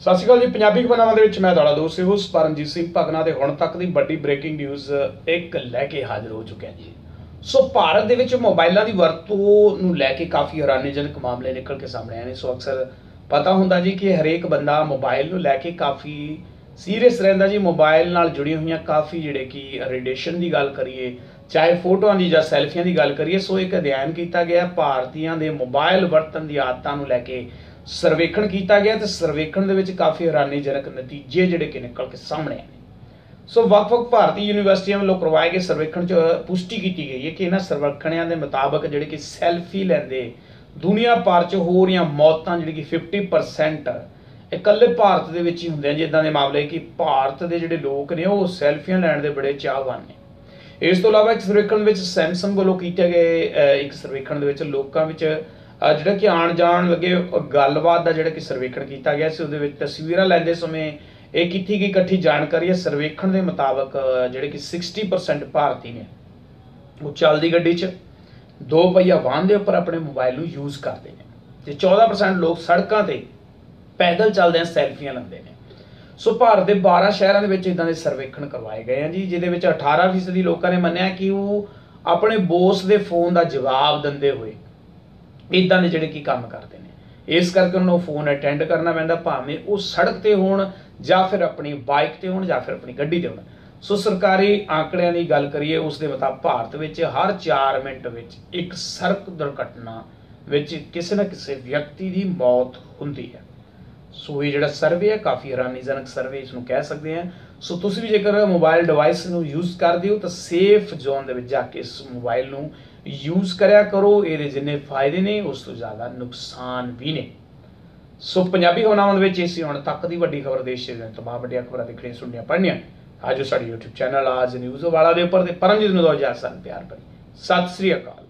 ਸਤਿ ਸ਼੍ਰੀ ਅਕਾਲ ਜੀ, ਪੰਜਾਬੀ ਖਬਰਾਂ ਦੇ ਵਿੱਚ ਮੈਂ ਤੁਹਾਡਾ ਦੋਸਤ ਹੋਸ ਪਰਮਜੀਤ ਸਿੰਘ ਭਗਨਾ ਦੇ ਹੁਣ ਤੱਕ ਦੀ ਵੱਡੀ ਬ੍ਰੇਕਿੰਗ ਨਿਊਜ਼ ਇੱਕ ਲੈ ਕੇ ਹਾਜ਼ਰ ਹੋ ਚੁੱਕਿਆ ਜੀ। ਸੋ ਭਾਰਤ ਦੇ ਵਿੱਚ ਮੋਬਾਈਲਾਂ ਦੀ ਵਰਤੋਂ ਨੂੰ ਲੈ ਕੇ ਕਾਫੀ ਹੈਰਾਨੀਜਨਕ ਮਾਮਲੇ ਨਿਕਲ ਕੇ ਸਾਹਮਣੇ ਆਏ ਨੇ। ਸੋ ਅਕਸਰ ਪਤਾ ਹੁੰਦਾ ਜੀ ਕਿ ਹਰੇਕ ਬੰਦਾ ਮੋਬਾਈਲ ਨੂੰ ਲੈ ਕੇ ਕਾਫੀ ਸੀਰੀਅਸ ਰਹਿੰਦਾ ਜੀ। ਮੋਬਾਈਲ ਨਾਲ ਜੁੜੀਆਂ ਹੋਈਆਂ ਕਾਫੀ ਜਿਹੜੇ ਕਿ ਰੇਡੀਏਸ਼ਨ ਦੀ ਗੱਲ ਕਰੀਏ, ਚਾਹੇ ਫੋਟੋਆਂ ਦੀ ਜਾਂ ਸੈਲਫੀਆਂ ਦੀ ਗੱਲ ਕਰੀਏ, ਸੋ ਇੱਕ ਅਧਿਐਨ ਕੀਤਾ ਗਿਆ ਭਾਰਤੀਆਂ ਦੇ ਮੋਬਾਈਲ ਵਰਤਣ ਦੀ ਆਦਤਾਂ ਨੂੰ ਲੈ ਕੇ ਸਰਵੇਖਣ ਕੀਤਾ ਗਿਆ ਤੇ ਸਰਵੇਖਣ ਦੇ ਵਿੱਚ ਕਾਫੀ ਹੈਰਾਨੀਜਨਕ ਨਤੀਜੇ ਜਿਹੜੇ ਕਿ ਨਿਕਲ ਕੇ ਸਾਹਮਣੇ ਆਏ ਨੇ। ਸੋ ਵੱਖ-ਵੱਖ ਭਾਰਤੀ ਯੂਨੀਵਰਸਿਟੀਆਂ ਵੱਲੋਂ ਕਰਵਾਏ ਗਏ ਸਰਵੇਖਣ 'ਚ ਪੁਸ਼ਟੀ ਕੀਤੀ ਗਈ ਹੈ ਕਿ ਇਹਨਾਂ ਸਰਵੇਖਣਿਆਂ ਦੇ ਮੁਤਾਬਕ ਜਿਹੜੇ ਕਿ ਸੈਲਫੀ ਲੈਂਦੇ ਦੁਨੀਆ ਭਰ 'ਚ ਹੋ ਰਹੀਆਂ ਮੌਤਾਂ ਜਿਹੜੀ ਕਿ 50% ਇਕੱਲੇ ਭਾਰਤ ਦੇ ਵਿੱਚ ਹੀ ਹੁੰਦੇ ਆ ਜਿੱਦਾਂ ਦੇ ਮਾਮਲੇ ਕਿ ਭਾਰਤ ਦੇ ਜਿਹੜੇ ਲੋਕ ਨੇ ਉਹ ਸੈਲਫੀਆਂ ਲੈਣ ਦੇ ਬੜੇ ਚਾਹਵਾਨ ਨੇ। ਇਸ ਤੋਂ ਇਲਾਵਾ ਇੱਕ ਸਰਵੇਖਣ ਵਿੱਚ ਸੈਮਸੰਗ ਵੱਲੋਂ ਕੀਤੇ ਗਏ ਇੱਕ ਸਰਵੇਖਣ ਦੇ ਵਿੱਚ ਲੋਕਾਂ ਵਿੱਚ ਜਿਹੜਾ ਕਿ ਆਣ ਜਾਣ ਲੱਗੇ ਗੱਲਬਾਤ ਦਾ ਜਿਹੜਾ ਕਿ ਸਰਵੇਖਣ ਕੀਤਾ ਗਿਆ ਸੀ, ਉਹਦੇ ਵਿੱਚ ਤਸਵੀਰਾਂ ਲੈਂਦੇ ਸਮੇਂ ਇਹ ਕੀਤੀ ਗਈ ਇਕੱਠੀ ਜਾਣਕਾਰੀ ਹੈ, ਸਰਵੇਖਣ ਦੇ ਮੁਤਾਬਕ ਜਿਹੜੇ ਕਿ 60% ਭਾਰਤੀ ਨੇ। ਉਹ ਚੱਲਦੀ ਗੱਡੀ 'ਚ ਦੋ ਪਹੀਆ ਵਾਹਨ ਦੇ ਉੱਪਰ ਆਪਣੇ ਮੋਬਾਈਲ ਨੂੰ ਯੂਜ਼ ਕਰਦੇ ਨੇ। ਤੇ 14% ਲੋਕ ਸੜਕਾਂ ਤੇ ਪੈਦਲ ਚੱਲਦੇ ਆ ਸੈਲਫੀਆਂ ਲੈਂਦੇ ਨੇ। ਸੋ ਭਾਰਤ ਦੇ 12 ਸ਼ਹਿਰਾਂ ਦੇ ਵਿੱਚ ਇਦਾਂ ਦੇ ਸਰਵੇਖਣ ਕਰਵਾਏ ਗਏ ਆ ਜੀ, ਜਿਹਦੇ ਵਿੱਚ 18% ਲੋਕਾਂ ਨੇ ਮੰਨਿਆ ਕਿ ਉਹ ਆਪਣੇ ਬੋਸ ਦੇ ਫੋਨ ਦਾ ਜਵਾਬ ਦਿੰਦੇ ਹੋਏ ਇਦਾਂ ਦੇ ਜਿਹੜੇ ਕੀ ਕੰਮ ਕਰਦੇ ਨੇ। ਇਸ ਕਰਕੇ ਉਹਨਾਂ ਨੂੰ ਫੋਨ ਅਟੈਂਡ ਕਰਨਾ ਪੈਂਦਾ, ਭਾਵੇਂ ਉਹ ਸੜਕ ਤੇ ਹੋਣ ਜਾਂ ਫਿਰ ਆਪਣੀ ਬਾਈਕ ਤੇ ਹੋਣ ਜਾਂ ਫਿਰ ਆਪਣੀ ਗੱਡੀ ਤੇ ਹੋਣ। ਸੋ ਸਰਕਾਰੀ ਆંકੜਿਆਂ ਦੀ ਗੱਲ ਕਰੀਏ, ਉਸ ਦੇ ਮੁਤਾਬਕ ਭਾਰਤ ਵਿੱਚ ਹਰ 4 ਮਿੰਟ ਵਿੱਚ ਇੱਕ ਸੜਕ ਦੁਰਘਟਨਾ ਵਿੱਚ ਕਿਸੇ ਨਾ ਕਿਸੇ ਵਿਅਕਤੀ ਦੀ ਮੌਤ ਹੁੰਦੀ ਹੈ। ਸੋ ਇਹ ਜਿਹੜਾ ਸਰਵੇ ਹੈ, ਕਾਫੀ ਹੈਰਾਨੀਜਨਕ ਸਰਵੇ ਇਸ ਨੂੰ ਕਹਿ ਸਕਦੇ ਆ ਸੋ ਤੁਸੀਂ ਵੀ ਜੇਕਰ ਮੋਬਾਈਲ ਡਿਵਾਈਸ ਨੂੰ ਯੂਜ਼ ਕਰਦੇ ਹੋ, ਤਾਂ ਸੇਫ ਜ਼ੋਨ ਦੇ ਵਿੱਚ ਜਾ ਕੇ ਇਸ ਮੋਬਾਈਲ ਨੂੰ ਯੂਜ਼ ਕਰਿਆ ਕਰੋ। ਇਹਦੇ ਜਿੰਨੇ ਫਾਇਦੇ ਨੇ, ਉਸ ਤੋਂ ਜ਼ਿਆਦਾ ਨੁਕਸਾਨ ਵੀ ਨੇ। ਸੋ ਪੰਜਾਬੀ ਖਬਰਾਂ ਦੇ ਵਿੱਚ ਇਸੇ ਹੁਣ ਤੱਕ ਦੀ ਵੱਡੀ ਖਬਰ ਦੇਸ਼ ਦੇ ਤਮਾਮ ਵੱਡੀਆਂ ਖਬਰਾਂ ਦੇਖਣੀਆਂ, ਸੁਣਨੀਆਂ, ਪੜ੍ਹਨੀਆਂ। ਆਜੋ ਸਾਡੀ YouTube ਚੈਨਲ ਆਜ ਨਿਊਜ਼ ਵਾਲਾ ਦੇ ਉੱਪਰ ਤੇ ਪਰਮਜੀਤ ਨੂੰ ਦੋ ਹਜ਼ਾਰ ਸਾਲ ਪਿਆਰ ਭਰੀ। ਸਤਿ ਸ੍ਰੀ ਅਕਾਲ।